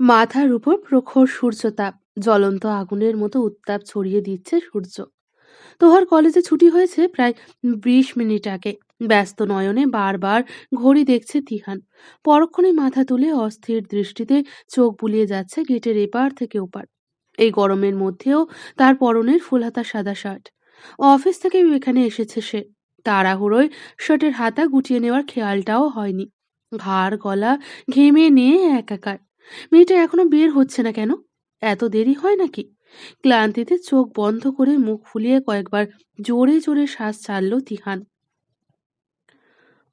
মাথার উপর প্রখর সূর্যতাপ। জ্বলন্ত আগুনের মতো উত্তাপ ছড়িয়ে দিচ্ছে সূর্য। তোহার কলেজে ছুটি হয়েছে প্রায় বিশ মিনিট আগে। ব্যস্ত নয়নে বারবার ঘড়ি দেখছে তিহান। পরক্ষণে মাথা তুলে অস্থির দৃষ্টিতে চোখ বুলিয়ে যাচ্ছে গেটের এপার থেকে ওপার। এই গরমের মধ্যেও তার পরনের ফুলহাতা সাদা শার্ট। অফিস থেকে এখানে এসেছে সে। তাড়াহুড়োয় শার্টের হাতা গুটিয়ে নেওয়ার খেয়ালটাও হয়নি। ঘাড় গলা ঘেমে নিয়ে একাকার। মেয়েটা এখনও বের হচ্ছে না কেন? এত দেরি হয় নাকি? ক্লান্তিতে চোখ বন্ধ করে মুখ ফুলিয়ে কয়েকবার জোরে জোরে শ্বাস ছাড়ল তিহান।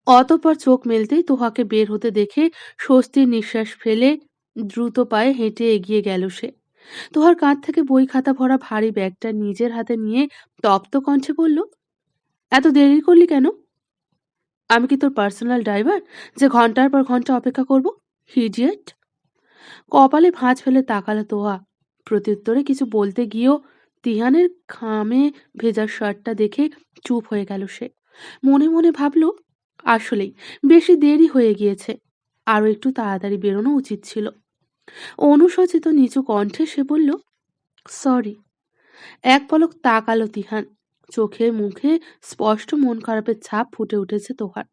অতপর চোখ মেলতেই তোহাকে বের হতে দেখে স্বস্তির নিঃশ্বাস ফেলে দ্রুত পায়ে হেঁটে এগিয়ে গেল সে। তোহার কাঁধ থেকে বই খাতা ভরা ভারী ব্যাগটা নিজের হাতে নিয়ে তপ্ত কণ্ঠে বলল, এত দেরি করলি কেন? আমি কি তোর পার্সোনাল ড্রাইভার? যে ঘণ্টার পর ঘণ্টা অপেক্ষা করব? হিডিয়েট কপালে ভাঁজ ফেলে তাকালো তোহা। প্রত্যুত্তরে কিছু বলতে গিয়েও তিহানের খামে ভেজা শার্টটা দেখে চুপ হয়ে গেল সে। মনে মনে ভাবল, আসলেই বেশি দেরি হয়ে গিয়েছে। আরও একটু তাড়াতাড়ি বেরোনো উচিত ছিল। অনুশোচিত নিচু কণ্ঠে সে বলল, সরি। এক পলক তাকালো তিহান। চোখে মুখে স্পষ্ট মন খারাপের ছাপ ফুটে উঠেছে তোহার।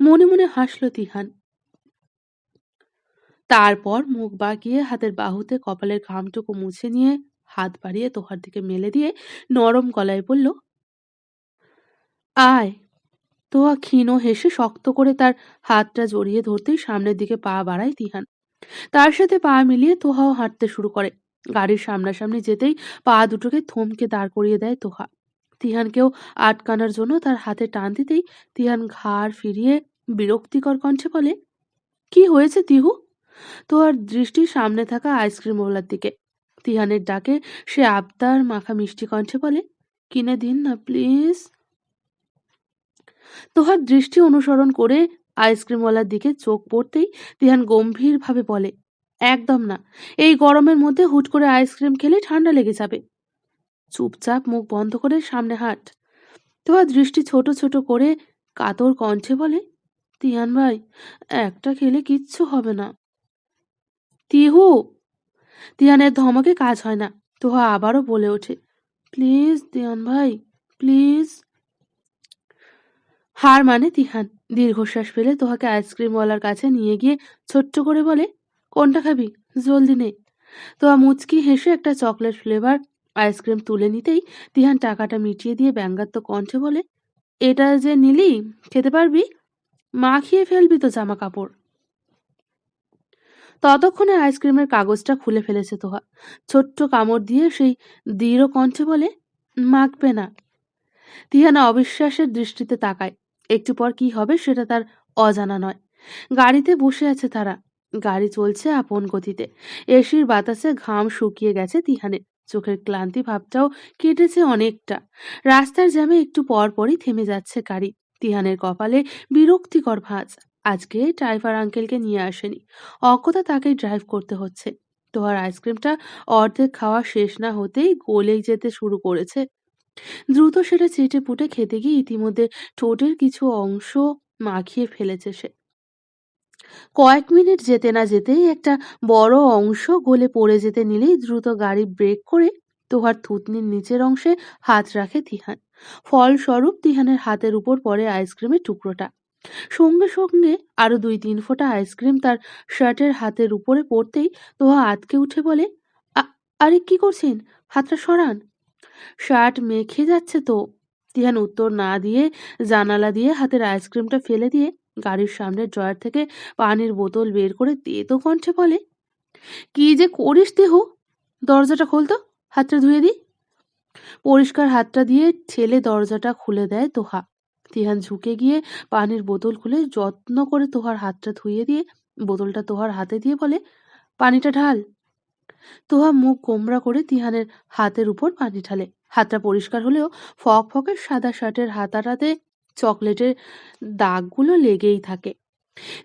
মনে মনে হাসল তিহান। তারপর মুখ বাঁকিয়ে হাতের বাহুতে কপালের ঘামটুকু মুছে নিয়ে হাত বাড়িয়ে তোহার দিকে মেলে দিয়ে নরম গলায় বলল, আয়। তোহা ক্ষীণ হেসে শক্ত করে তার হাতটা জড়িয়ে ধরতেই সামনের দিকে পা বাড়ায় তিহান। তার সাথে পা মিলিয়ে তোহাও হাঁটতে শুরু করে। গাড়ির সামনাসামনি যেতেই পা দুটোকে থমকে দাঁড় করিয়ে দেয় তোহা। তিহানকেও আটকানোর জন্য তার হাতে টান দিতেই তিহান ঘাড় ফিরিয়ে বিরক্তিকর কণ্ঠে বলে, কি হয়েছে তিহু? তোহার দৃষ্টি সামনে থাকা আইসক্রিমওয়ালার দিকে। তিহানের ডাকে সে আবদার মাখা মিষ্টি কণ্ঠে বলে, কিনে দিন না, প্লিজ। তোহার দৃষ্টি অনুসরণ করে আইসক্রিমওয়ালার দিকে চোখ পড়তেই তিহান গম্ভীরভাবে বলে, একদম না। এই গরমের মধ্যে হুট করে আইসক্রিম খেলে ঠান্ডা লেগে যাবে। চুপচাপ মুখ বন্ধ করে সামনে হাঁট। তোহার দৃষ্টি ছোট ছোট করে কাতর কণ্ঠে বলে, তিহান ভাই, একটা খেলে কিচ্ছু হবে না। তিহু তিহানের ধমকে কাজ হয় না। তোহা আবারও বলে ওঠে, প্লিজ তিহান ভাই, প্লিজ। হার মানে তিহান। দীর্ঘশ্বাস ফেলে তোহাকে আইসক্রিমওয়ালার কাছে নিয়ে গিয়ে ছোট্ট করে বলে, কোনটা খাবি? জলদি নে। তোয়া মুচকি হেসে একটা চকলেট ফ্লেভার আইসক্রিম তুলে নিতেই তিহান টাকাটা মিটিয়ে দিয়ে ব্যঙ্গাত্ম কণ্ঠে বলে, এটা যে নিলি, খেতে পারবি? মাখিয়ে ফেলবি তো জামা কাপড় ততক্ষণে আইসক্রিমের কাগজটা খুলে ফেলেছে তোহা। ছোট্ট কামড় দিয়ে সেই দৃঢ় কণ্ঠে বলে, মাখবে না। তিহানা অবিশ্বাসের দৃষ্টিতে তাকায়। একটু পর কি হবে সেটা তার অজানা নয়। গাড়িতে বসে আছে তারা। গাড়ি চলছে আপন গতিতে। এসির বাতাসে ঘাম শুকিয়ে গেছে তিহানের। চোখের ক্লান্তি ভাবটাও কেটেছে অনেকটা। রাস্তার জ্যামে একটু পর পরই থেমে যাচ্ছে গাড়ি। তিহানের কপালে বিরক্তিকর ভাঁজ। আজকে ড্রাইভার আঙ্কেলকে নিয়ে আসেনি। অকথা তাকেই ড্রাইভ করতে হচ্ছে। তোহার আইসক্রিমটা অর্ধেক খাওয়া শেষ না হতেই গলেই যেতে শুরু করেছে। দ্রুত সেটা চেটে পুটে খেতে গিয়ে ইতিমধ্যে ঠোঁটের কিছু অংশ মাখিয়ে ফেলেছে সে। কয়েক মিনিট যেতে না যেতেই একটা বড় অংশ গলে পড়ে যেতে নিলেই দ্রুত গাড়ি ব্রেক করে তোহার থুতনির নিচের অংশে হাত রাখে তিহান। ফলস্বরূপ তিহানের হাতের উপর পড়ে আইসক্রিমের টুকরোটা। সঙ্গে সঙ্গে আরও দুই তিন ফোঁটা আইসক্রিম তার শার্টের হাতের উপরে পড়তেই তোহা আতকে উঠে বলে আরে কি করছেন? হাতটা সরান। শার্ট মেখে যাচ্ছে তো। তিহান উত্তর না দিয়ে জানালা দিয়ে হাতের আইসক্রিমটা ফেলে দিয়ে গাড়ির সামনের ড্রয়ার থেকে পানির বোতল বের করে তেতো কণ্ঠে বলে, কি যে করিস দেহ দরজাটা খোলতো হাতটা ধুয়ে দি। পরিষ্কার হাতটা দিয়ে ঠেলে দরজাটা খুলে দেয় তোহা। তিহান ঝুঁকে গিয়ে পানির বোতল খুলে যত্ন করে তোহার হাতটা ধুয়ে দিয়ে, বোতলটা তোহার হাতে দিয়ে বলে, পানিটা ঢাল। তোহা মুখ গোমরা করে তিহানের হাতের উপর পানি ঢালে। হাতটা পরিষ্কার হলেও ফক ফকের সাদা শার্টের হাতাটাতে চকলেটের দাগগুলো লেগেই থাকে।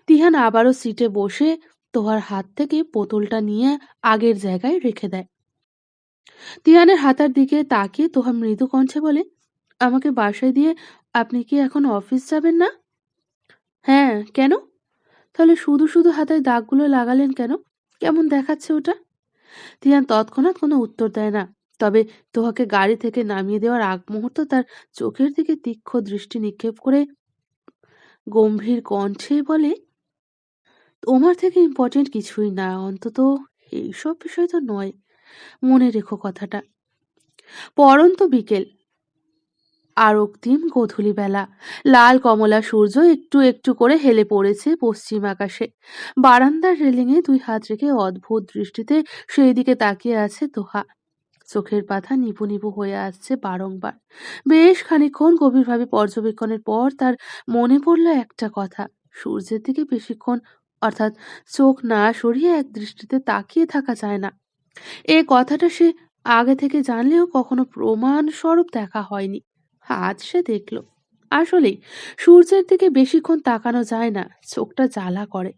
তিহান আবারও সিটে বসে তোহার হাত থেকে বোতলটা নিয়ে আগের জায়গায় রেখে দেয়। তিহানের হাতার দিকে তাকিয়ে তোহা মৃদু কণ্ঠে বলে, আমাকে বাসায় দিয়ে আপনি কি এখন অফিস যাবেন না? হ্যাঁ কেন? তাহলে শুধু শুধু হাতের দাগগুলো লাগালেন কেন? কেমন দেখাচ্ছে ওটা? তিয়ান তৎক্ষণাৎ কোনো উত্তর দেয় না। তবে তোহাকে গাড়ি থেকে নামিয়ে দেওয়ার আগ মুহূর্ত তার চোখের দিকে তীক্ষ্ণ দৃষ্টি নিক্ষেপ করে গম্ভীর কণ্ঠে বলে, তোমার থেকে ইম্পর্টেন্ট কিছুই না, অন্তত এইসব বিষয় তো নয়। মনে রেখো কথাটা। পরন্ত বিকেল। আর অক্তিম গোধূলি বেলা। লাল কমলা সূর্য একটু একটু করে হেলে পড়েছে পশ্চিম আকাশে। বারান্দার রেলিংয়ে দুই হাত রেখে অদ্ভুত দৃষ্টিতে সেই দিকে তাকিয়ে আছে তোহা চোখের পাতা নিপু নিপু হয়ে আসছে বারংবার। বেশ খানিক্ষণ গভীরভাবে পর্যবেক্ষণের পর তার মনে পড়ল একটা কথা। সূর্যের দিকে বেশিক্ষণ, অর্থাৎ চোখ না সরিয়ে এক দৃষ্টিতে তাকিয়ে থাকা যায় না। এ কথাটা সে আগে থেকে জানলেও কখনো প্রমাণ স্বরূপ দেখা হয়নি। আজ সে দেখল। আসলেই সূর্যের দিকে বেশিক্ষণ তাকানো যায় না, চোখটা জ্বালা করে।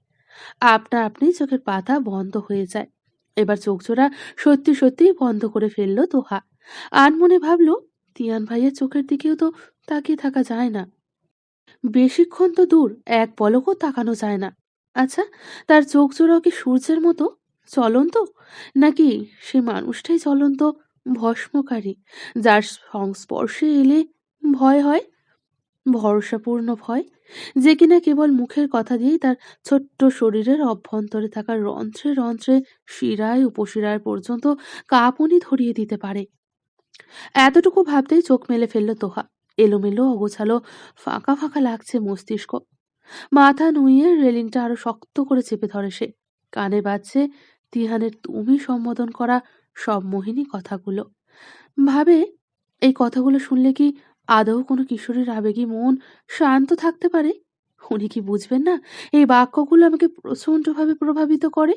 আপনা আপনি চোখের পাতা বন্ধ হয়ে যায়। এবার চোখজোড়া সত্যি সত্যিই বন্ধ করে ফেলল তোহা। আনমনে ভাবলো, তিয়ান ভাইয়ের চোখের দিকেও তো তাকিয়ে থাকা যায় না। বেশিক্ষণ তো দূর, এক পলকও তাকানো যায় না। আচ্ছা তার চোখ জোড়াও কি সূর্যের মতো? চলন্ত নাকি সে মানুষটাই চলন্ত ভস্মকারী, যার সংস্পর্শে এলে ভয় হয়, ভরসাপূর্ণ ভয়, যে কিনা কেবল মুখের কথা দিয়েই তার ছোট্ট শরীরের অভ্যন্তরে থাকা রন্ধ্রে রন্ধ্রে শিরায় উপশিরায় পর্যন্ত কাঁপুনি ধরিয়ে দিতে পারে। এতটুকু ভাবতেই চোখ মেলে ফেলল তোহা। এলোমেলো, অগোছালো, ফাঁকা ফাঁকা লাগছে মস্তিষ্ক। মাথা নুইয়ে রেলিংটা আরও শক্ত করে চেপে ধরে সে। কানে বাজছে তিহানের তুমি সম্বোধন করা সব মোহিনী কথাগুলো। ভাবে, এই কথাগুলো শুনলে কি আদৌ কোনো কিশোরীর আবেগী মন শান্ত থাকতে পারে? উনি কি বুঝবেন না এই বাক্যগুলো আমাকে প্রচণ্ডভাবে প্রভাবিত করে?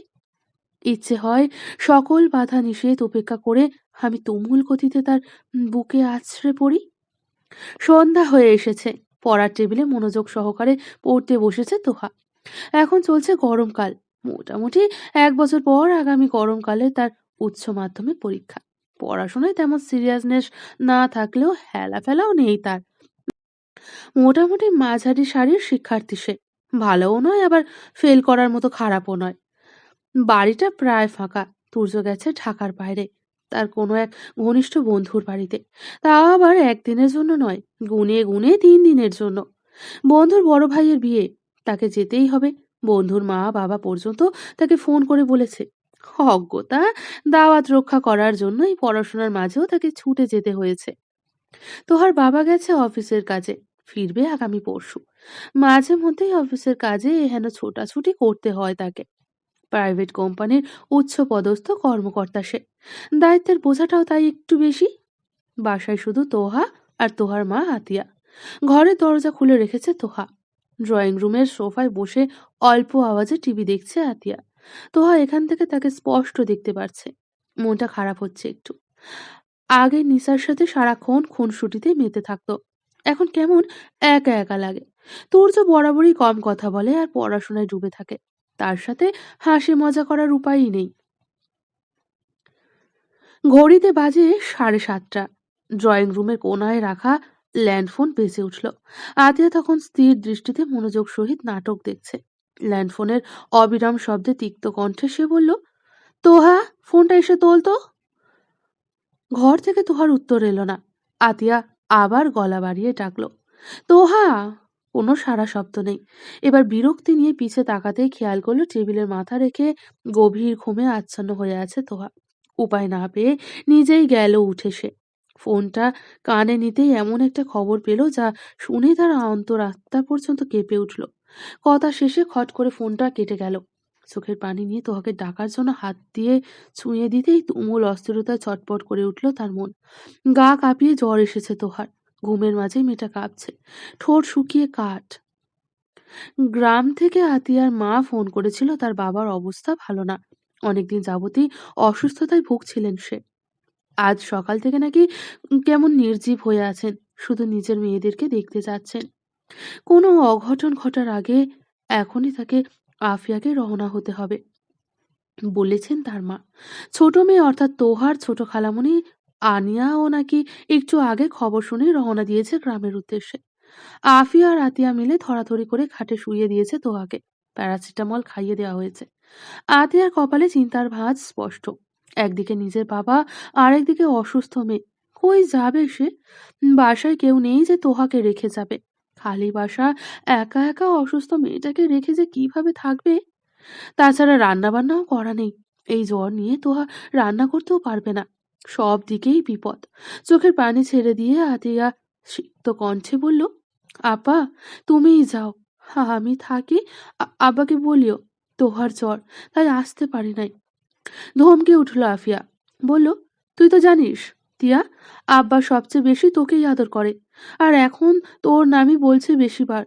ইচ্ছে হয় সকল বাধা নিষেধ উপেক্ষা করে আমি তুমুল গতিতে তার বুকে আছড়ে পড়ি। সন্ধ্যা হয়ে এসেছে, পড়ার টেবিলে মনোযোগ সহকারে পড়তে বসেছে তোহা। এখন চলছে গরমকাল, মোটামুটি এক বছর পর আগামী গরমকালে তার উচ্চ মাধ্যমিক পরীক্ষা। পড়াশোনায় তেমন সিরিয়াসনেস না থাকলেও হেলা ফেলাও নেই তার। মোটামুটি মাঝারি সারির শিক্ষার্থী সে। ভালোও নয়, আবার ফেল করার মতো খারাপও নয়। বাড়িটা প্রায় ফাঁকা তুর্য গেছে ঢাকার বাইরে। তার কোনো এক ঘনিষ্ঠ বন্ধুর বাড়িতে। তাও আবার একদিনের জন্য নয়, গুনে গুনে তিন দিনের জন্য। বন্ধুর বড় ভাইয়ের বিয়ে, তাকে যেতেই হবে। বন্ধুর মা বাবা পর্যন্ত তাকে ফোন করে বলেছে। অজ্ঞতা দাওয়াত রক্ষা করার জন্যই পড়াশোনার মাঝেও তাকে ছুটে যেতে হয়েছে। তোহার বাবা গেছে অফিসের কাজে, ফিরবে আগামী পরশু। মাঝে মধ্যেই অফিসের কাজে এহেন ছোটাছুটি করতে হয় তাকে। প্রাইভেট কোম্পানির উচ্চ পদস্থ কর্মকর্তা সে। দায়িত্বের বোঝাটাও তাই একটু বেশি। বাসায় শুধু তোহা আর তোহার মা আতিয়া। ঘরের দরজা খুলে রেখেছে তোহা। ড্রয়িং রুমের সোফায় বসে অল্প আওয়াজে টিভি দেখছে আতিয়া। তোহা এখান থেকে তাকে স্পষ্ট দেখতে পারছে। মনটা খারাপ হচ্ছে একটু। আগে নিসার সাথে সারাক্ষণ খুনসুটিতে মেতে থাকতো। এখন কেমন একা একা লাগে। তুর্য বরাবরই কম কথা বলে আর পড়াশোনায় ডুবে থাকে। তার সাথে হাসি মজা করার উপায়ই নেই। ঘড়িতে বাজে সাড়ে সাতটা। ড্রয়িং রুমের কোনায় রাখা ল্যান্ডফোন বেঁচে উঠল। আতিয়া তখন স্থির দৃষ্টিতে মনোযোগ সহিত নাটক দেখছে। ল্যান্ডফোনের অবিরাম শব্দে তিক্ত কণ্ঠে সে বলল, তোহা, ফোনটা এসে তোল তো। ঘর থেকে তোহার উত্তর এলো না। আতিয়া আবার গলা বাড়িয়ে ডাকলো, তোহা, কোনো সারা শব্দ নেই। এবার বিরক্তি নিয়ে পিছে তাকাতেই খেয়াল করল টেবিলের মাথা রেখে গভীর ঘুমে আচ্ছন্ন হয়ে আছে তোহা। উপায় না পেয়ে নিজেই গেল উঠে সে। ফোনটা কানে নিতেই এমন একটা খবর পেল যা শুনে তার অন্তরাত্মা পর্যন্ত কেঁপে উঠল। কথা শেষে খট করে ফোনটা কেটে গেল। চোখের পানি নিয়ে তোহাকে ডাকার জন্য হাত দিয়ে ছুঁয়ে দিতেই তুমুল অস্থিরতায় ছটপট করে উঠল তার মন। গা কাঁপিয়ে জ্বর এসেছে তোহার। ঘুমের মাঝে মেয়েটা কাঁপছে। ঠোঁট শুকিয়ে কাঠ। গ্রাম থেকে আতিয়ার মা ফোন করেছিল, তার বাবার অবস্থা ভালো না। অনেকদিন যাবতই অসুস্থতায় ভুগছিলেন সে। আজ সকাল থেকে নাকি কেমন নির্জীব হয়ে আছেন। শুধু নিজের মেয়েদেরকে দেখতে যাচ্ছেন কোনো অঘটন ঘটার আগে এখনই তাকে আফিয়াকে রওনা হতে হবে। বলেছেন তার মা। ছোট মেয়ে অর্থাৎ তোহার ছোট খালামণি আনিয়াও নাকি একটু আগে খবর শুনে রওনা দিয়েছে গ্রামের উদ্দেশ্যে। আফিয়া আর আতিয়া মিলে ধরাধরি করে খাটে শুয়ে দিয়েছে তোহাকে। প্যারাসিটামল খাইয়ে দেওয়া হয়েছে। আতিয়ার কপালে চিন্তার ভাঁজ স্পষ্ট। একদিকে নিজের বাবা আর একদিকে অসুস্থ মেয়ে। কই যাবে সে? বাসায় কেউ নেই যে তোহাকে রেখে যাবে। খালি বাসা একা একা অসুস্থ মেয়েটাকে রেখে যে কীভাবে থাকবে? তাছাড়া রান্না বান্নাও করা নেই। এই জ্বর নিয়ে তোহা রান্না করতেও পারবে না। সব দিকেই বিপদ। চোখের পানি ছেড়ে দিয়ে আতিয়া সিক্ত কণ্ঠে বলল, আপা, তুমিই যাও। আমি থাকি। আব্বাকে বলিও, তোহার জ্বর তাই আসতে পারি নাই। ধমকে উঠল আফিয়া। বলল, তুই তো জানিস টিয়া, আব্বা সবচেয়ে বেশি তোকেই আদর করে। আর এখন তোর নামই বলছে বেশিবার।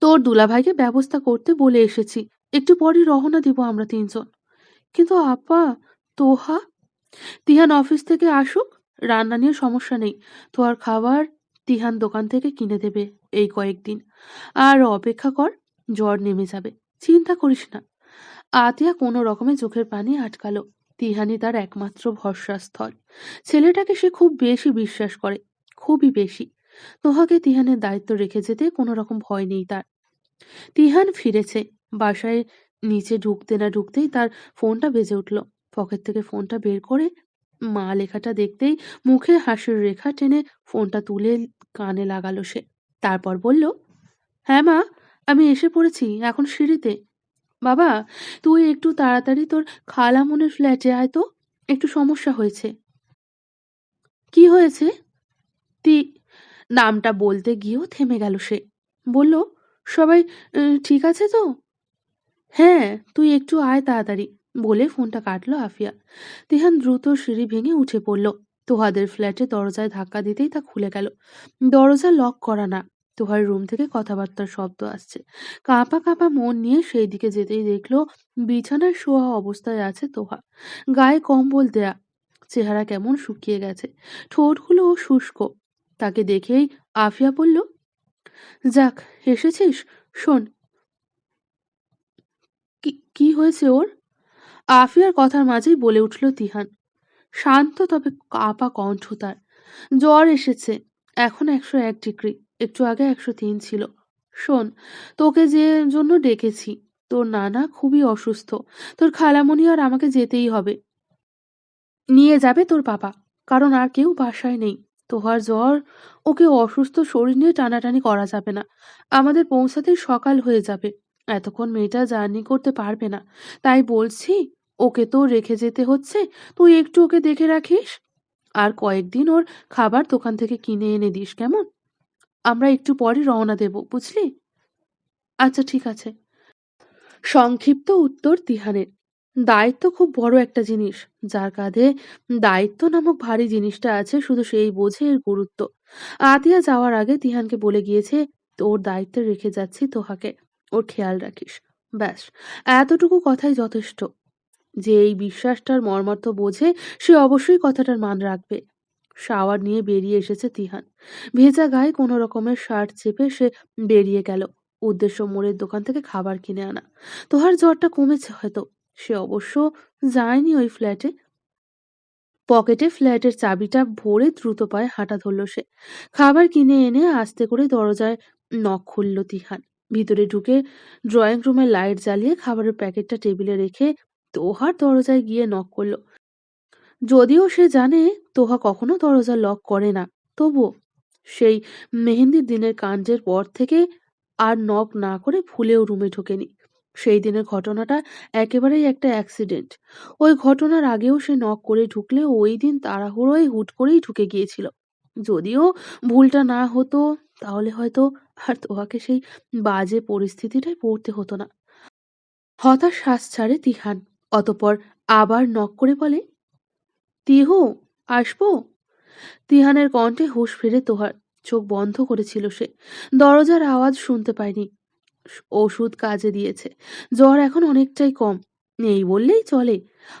তোর দুলাভাইকে ব্যবস্থা করতে বলে এসেছি। একটু পরই রওনা দিব আমরা তিনজন। কিন্তু আপা তোহা তিহান অফিস থেকে আসুক, রান্না নিয়ে সমস্যা নেই। তোর খাবার তিহান দোকান থেকে কিনে দেবে এই কয়েকদিন। আর অপেক্ষা কর, জ্বর নেমে যাবে। চিন্তা করিস না। আতিয়া কোনো রকমে চোখের পানি আটকালো। তিহানি তার একমাত্র ভরসাস্থল। ছেলেটাকে সে খুব বেশি বিশ্বাস করে, খুবই বেশি। তোহাকে তিহানের দায়িত্ব রেখে যেতে কোনো রকম ভয় নেই তার। তিহান ফিরেছে, বাসায় নিচে ঢুকতে না ঢুকতেই তার ফোনটা বেজে উঠল। পকেট থেকে ফোনটা বের করে মা লেখাটা দেখতেই মুখে হাসির রেখা টেনে ফোনটা তুলে কানে লাগালো সে। তারপর বলল হ্যাঁ মা, আমি এসে পড়েছি, এখন সিঁড়িতে। বাবা, তুই একটু তাড়াতাড়ি তোর খালামনের ফ্ল্যাটে আয় তো, একটু সমস্যা হয়েছে। কি হয়েছে? তি, নামটা বলতে গিয়েও থেমে গেল সে। বলল, সবাই ঠিক আছে তো? হ্যাঁ তুই একটু আয় তাড়াতাড়ি, বলে ফোনটা কাটলো আফিয়া। তিহান দ্রুত সিঁড়ি ভেঙে উঠে পড়ল। তোহাদের ফ্ল্যাটে দরজায় ধাক্কা দিতেই তা খুলে গেল। দরজা লক করা না। তোহার রুম থেকে কথাবার্তার শব্দ আসছে। কাঁপা কাঁপা মন নিয়ে সেই দিকে যেতেই দেখল বিছানায় শোয়া অবস্থায় আছে তোহা। গায়ে কম্বল দেয়া, চেহারা কেমন শুকিয়ে গেছে। ঠোঁটগুলো শুষ্ক। তাকে দেখেই আফিয়া বলল, যাক, এসেছিস? শোন, কি কি হয়েছে ওর? আফিয়ার কথার মাঝেই বলে উঠল তিহান। শান্ত তবে কাপা কণ্ঠ তার। জ্বর এসেছে, এখন একশো এক ডিগ্রি। একটু আগে একশো তিন ছিল। শোন, তোকে যে জন্য ডেকেছি, তোর নানা খুবই অসুস্থ। তোর খালামণি আর আমাকে যেতেই হবে। নিয়ে যাবে তোর বাবা কারণ আর কেউ বাসায় নেই। তোহার জ্বর, ওকে অসুস্থ শরীর নিয়ে টানাটানি করা যাবে না। আমাদের পৌঁছাতেই সকাল হয়ে যাবে। এতক্ষণ মেয়েটা জার্নি করতে পারবে না। তাই বলছি, ওকে তো রেখে যেতে হচ্ছে। তুই একটু ওকে দেখে রাখিস। আর কয়েকদিন ওর খাবার দোকান থেকে কিনে এনে দিস, কেমন? আমরা একটু পরে রওনা দেব, বুঝলি? আচ্ছা ঠিক আছে। সংক্ষিপ্ত উত্তর তিহানের দায়িত্ব খুব বড় একটা জিনিস। যার কাঁধে দায়িত্ব নামক ভারী জিনিসটা আছে, শুধু সেই বোঝে এর গুরুত্ব। আতিয়া যাওয়ার আগে তিহানকে বলে গিয়েছে, তোর দায়িত্বে রেখে যাচ্ছি তোহাকে। ওর খেয়াল রাখিস। ব্যাস, এতটুকু কথাই যথেষ্ট। যে এই বিশ্বাসটার মর্মার্থ বোঝে, সে অবশ্যই কথাটার মান রাখবে। শাওয়ার নিয়ে বেরিয়ে এসেছে তিহান। ভেজা গায়ে কোনো রকমের শার্ট চেপে সে বেরিয়ে গেল। উদ্দেশ্য মোড়ের দোকান থেকে খাবার কিনে আনা। তোহার জ্বরটা কমেছে হয়তো। সে অবশ্য যায়নি ওই ফ্ল্যাটে। পকেটে ফ্ল্যাটের চাবিটা ভরে দ্রুত পায়ে হাঁটা ধরল সে। খাবার কিনে এনে আস্তে করে দরজায় নখ খুলল তিহান। ভিতরে ঢুকে ড্রয়িং রুমে লাইট জ্বালিয়ে খাবারের প্যাকেটটা টেবিলে রেখে তোহার দরজায় গিয়ে নক করল। যদিও সে জানে তোহা কখনো দরজা লক করে না, তবুও সেই মেহেন্দির দিনের কাণ্ডের পর থেকে আর নক না করে ভুলেও রুমে ঢোকেনি। সেই দিনের ঘটনাটা একেবারেই একটা অ্যাক্সিডেন্ট। ওই ঘটনার আগেও সে নক করে ঢুকলে ওই দিন তাড়াহুড়োয় হুট করেই ঢুকে গিয়েছিল। যদিও ভুলটা না হতো, তাহলে হয়তো আর তোহাকে সেই বাজে পরিস্থিতিটাই পড়তে হতো না। হতাশ শ্বাস ছাড়ে তিহান, অতপর আবার নক করে বলে তিহু, আসব? তিহানের কণ্ঠে হুঁশ ফিরে তোহার চোখ বন্ধ করেছিল সে। দরজার আওয়াজ শুনতে পায়নি ওষুধ কাজে দিয়েছে। জ্বর এখন অনেকটাই কম। নেই বললেই চলে।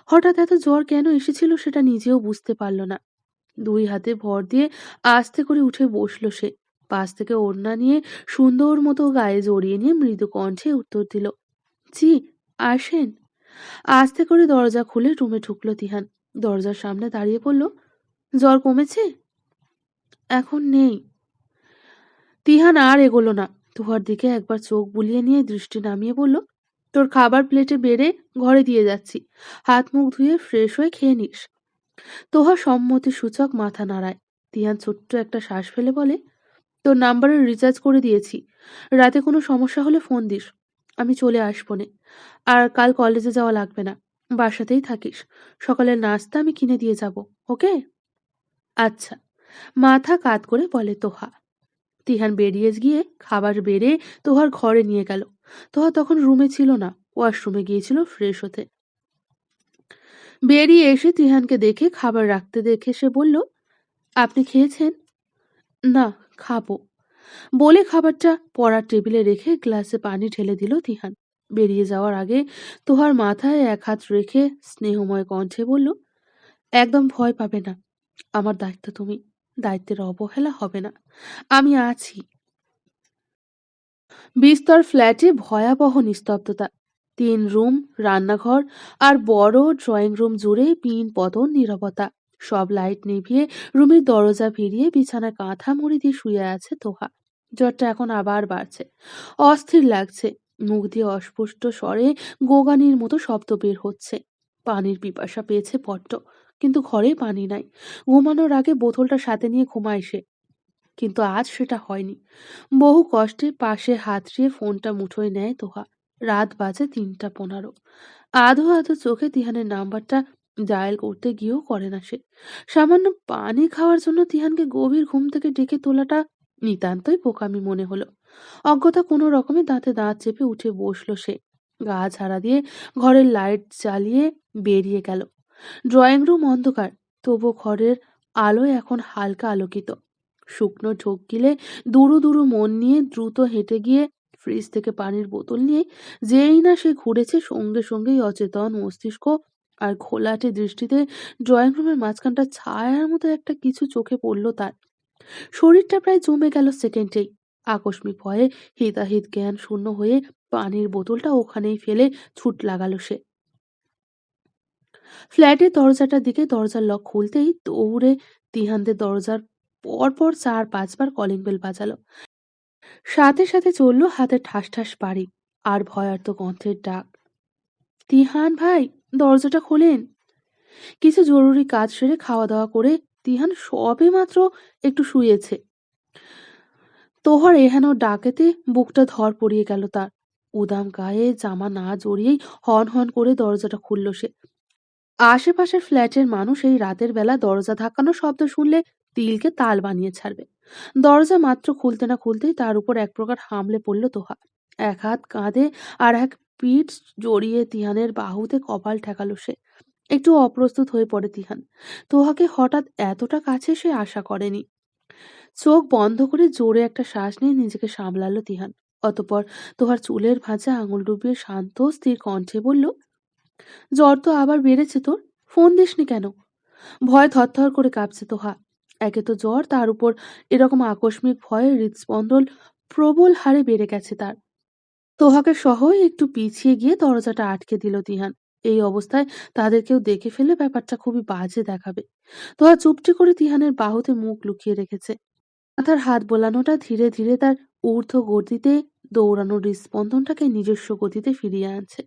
হঠাৎ এত জ্বর কেন এসেছিল সেটা নিজেও বুঝতে পারল না। দুই হাতে ভর দিয়ে আস্তে করে উঠে বসল সে। পাশ থেকে ওড়না নিয়ে সুন্দর মতো গায়ে জড়িয়ে নিয়ে মৃদু কণ্ঠে উত্তর দিল জি আসেন। আস্তে করে দরজা খুলে রুমে ঢুকলো তিহান। দরজার সামনে দাঁড়িয়ে পড়ল জ্বর কমেছে? এখন নেই। তিহান আর এগোলো না। তুহার দিকে একবার চোখ বুলিয়ে নিয়ে দৃষ্টি নামিয়ে বলল, তোর খাবার প্লেটে বেড়ে ঘরে দিয়ে যাচ্ছি। হাত মুখ ধুয়ে ফ্রেশ হয়ে খেয়ে নিস। তোহা সম্মতি সূচক মাথা নাড়ায়। তিহান ছোট্ট একটা শ্বাস ফেলে বলে, তোর নাম্বারে রিচার্জ করে দিয়েছি। রাতে কোনো সমস্যা হলে ফোন দিস। আমি চলে আসব নে। আর কাল কলেজে যাওয়া লাগবে না। বাসাতেই থাকিস। সকালের নাস্তা আমি কিনে দিয়ে যাব, ওকে? আচ্ছা। মাথা কাত করে বলে তোহা। তিহান বেরিয়ে গিয়ে খাবার বেড়ে তোহার ঘরে নিয়ে গেল। তোহা তখন রুমে ছিল না, ওয়াশরুমে গিয়েছিল ফ্রেশ হতে। বেরিয়ে এসে তিহানকে দেখে খাবার রাখতে দেখে সে বলল, আপনি খেয়েছেন? না, খাব। বলে খাবারটা পড়ার টেবিলে রেখে গ্লাসে পানি ঢেলে দিল তিহান। বেরিয়ে যাওয়ার আগে তোহার মাথায় এক হাত রেখে স্নেহময় কণ্ঠে বলল, একদম ভয় পাবে না। আমার দায়িত্ব তুমি। দায়িত্বের অবহেলা হবে না। আমি আছি। বিস্তর ফ্ল্যাটে ভয়াবহ নিস্তব্ধতা। তিন রুম, রান্নাঘর আর বড় ড্রয়িং রুম জুড়ে পিন পতন, নিরবতা। সব লাইট নিভিয়ে রুমের দরজা ভিড়িয়ে বিছানায় কাঁথা মুড়ি দিয়ে শুয়ে আছে তোহা। জ্বরটা এখন আবার বাড়ছে। অস্থির লাগছে। মুখ দিয়ে অস্পষ্ট স্বরে গোগানির মতো শব্দ বের হচ্ছে। পানির পিপাসা পেয়েছে বড্ড, কিন্তু ঘরে পানি নাই। ঘুমানোর আগে বোতলটা সাথে নিয়ে ঘুমায় সে। কিন্তু আজ সেটা হয়নি। বহু কষ্টে পাশে হাতড়িয়ে ফোনটা মুঠোয় নেয় তোহা। রাত বাজে তিনটা পনেরো। আধো আধো চোখে তিহানের নাম্বারটা ডায়াল করতে গিয়েও করে না সে। সামান্য পানি খাওয়ার জন্য তিহানকে গভীর ঘুম থেকে ডেকে তোলাটা নিতান্তই বোকামি মনে হলো। অজ্ঞতা কোনো রকমে দাঁতে দাঁত চেপে উঠে বসল সে। গা ঝাড়া দিয়ে ঘরের লাইট জ্বালিয়ে বেরিয়ে গেল। ড্রয়িং রুম অন্ধকার, তবু ঘরের আলো এখন হালকা আলোকিত। শুকনো ঢোক গিলে দুরু দুরু মন নিয়ে দ্রুত হেঁটে গিয়ে ফ্রিজ থেকে পানির বোতল নিয়ে যেই না সে ঘুরেছে সঙ্গে সঙ্গেই অচেতন মস্তিষ্ক আর ঘোলাটে দৃষ্টিতে ড্রয়িং রুমের মাঝখানটা ছায়ার মতো একটা কিছু চোখে পড়ল তার। শরীরটা প্রায় জমে গেল সেকেন্ডেই। আকস্মিক ভয়ে হিতাহিত জ্ঞান শূন্য হয়ে পানির বোতলটা ওখানেই ফেলে ছুট লাগালো সে। ফ্ল্যাটের দরজাটার দিকে দরজার লক খুলতেই দৌড়ে তিহানদের দরজার পরপর চার পাঁচবার কলিং বেল বাজালো। সাথে সাথে চলল হাতে ঠাস ঠাস বাড়ি আর ভয়ার্ত কণ্ঠের ডাক। তিহান ভাই, দরজাটা খোলেন। কিছু জরুরি কাজ সেরে খাওয়া দাওয়া করে তিহান সবে মাত্র একটু শুয়েছে। তোহার এহেন ডাকেতে বুকটা ধর পড়িয়ে গেল তার। উদাম গায়ে জামা না জড়িয়েই হন হন করে দরজাটা খুলল সে। আশেপাশের ফ্ল্যাটের মানুষ এই রাতের বেলা দরজা ধাক্কানোর শব্দ শুনলে তিলকে তাল বানিয়ে ছাড়বে। দরজা মাত্র খুলতে না খুলতেই তার উপর এক প্রকার হামলে পড়ল তোহা এক হাত কাঁধে আর এক পিঠ জড়িয়ে তিহানের বাহুতে কপাল ঠেকালো সে। একটু অপ্রস্তুত হয়ে পড়ে তিহান। তোহাকে হঠাৎ এতটা কাছে সে আশা করেনি। চোখ বন্ধ করে জোরে একটা শ্বাস নিয়ে নিজেকে সামলালো তিহান। অতপর তোহার চুলের ভাঁজে আঙুল ডুবিয়ে শান্ত, স্থির কণ্ঠে বলল, জ্বর তো আবার বেড়েছে তোর? ফোন দিসনি কেন? ভয় থরথর করে কাঁপছে তোহা। একে তো জ্বর, তার উপর এরকম আকস্মিক ভয়ে হৃদস্পন্দন প্রবল হারে বেড়ে গেছে তার। তোহাকে সহ একটু পিছিয়ে গিয়ে দরজাটা আটকে দিল তিহান। এই অবস্থায় তাদের কেউ দেখে ফেলে ব্যাপারটা খুবই বাজে দেখাবে। তোহা চুপটি করে তিহানের বাহুতে মুখ লুকিয়ে রেখেছে। মাথার হাত বোলানোটা ধীরে ধীরে তার ঊর্ধ্ব গতিতে দৌড়ানোর হৃস্পন্দনটাকে নিজস্ব গতিতে ফিরিয়ে আনছে।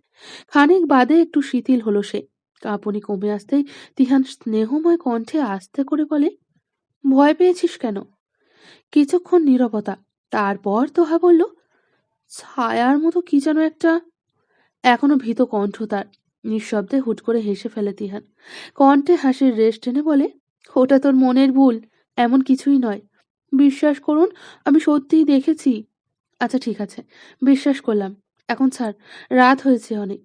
খানিক বাদে একটু শিথিল হলো সে। কাঁপুনি কমে আসতেই তিহান স্নেহময় কণ্ঠে আস্তে করে বলে, ভয় পেয়েছিস কেন? কিছুক্ষণ নীরবতা, তারপর তোহা বলল, ছায়ার মতো কি যেন একটা এখনও ভীত কণ্ঠ তার। নিঃশব্দে হুট করে হেসে ফেলে তিহান। কণ্ঠে হাসির রেশ টেনে বলে, ওটা তোর মনের ভুল, এমন কিছুই নয়। বিশ্বাস করুন, আমি সত্যিই দেখেছি। আচ্ছা ঠিক আছে, বিশ্বাস করলাম। এখন স্যার রাত হয়েছে অনেক।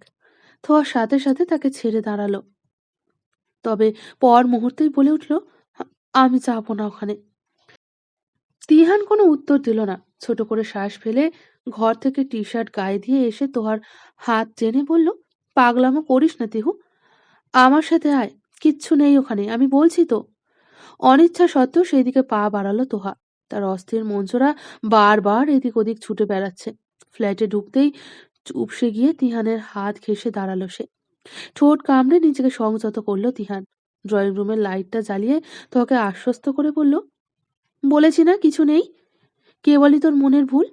থোয়ার সাথে সাথে তাকে ছেড়ে দাঁড়াল। তবে পর মুহূর্তেই বলে উঠল আমি যাব না ওখানে। তিহান কোনো উত্তর দিল না। ছোট করে শ্বাস ফেলে ঘর থেকে টি শার্ট গায়ে দিয়ে এসে তোহার হাত টেনে বলল, পাগলামো করিস না তিহু। আমার সাথে আয়, কিচ্ছু নেই ওখানে, আমি বলছি তো। অনিচ্ছা সত্ত্বেও সেই দিকে পা বাড়ালো তোহা। তার অস্থির মঞ্চরা বারবার এদিক ওদিক ছুটে বেড়াচ্ছে। ফ্ল্যাটে ঢুকতেই চুপসে গিয়ে তিহানের হাত ঘেসে দাঁড়াল সে। ঠোঁট কামড়ে নিজেকে সংযত করল তিহান। ড্রয়িং রুমের লাইটটা জ্বালিয়ে তোকে আশ্বস্ত করে বলল, বলেছি না, কিছু নেই। কে বলি তোর মনের ভুল?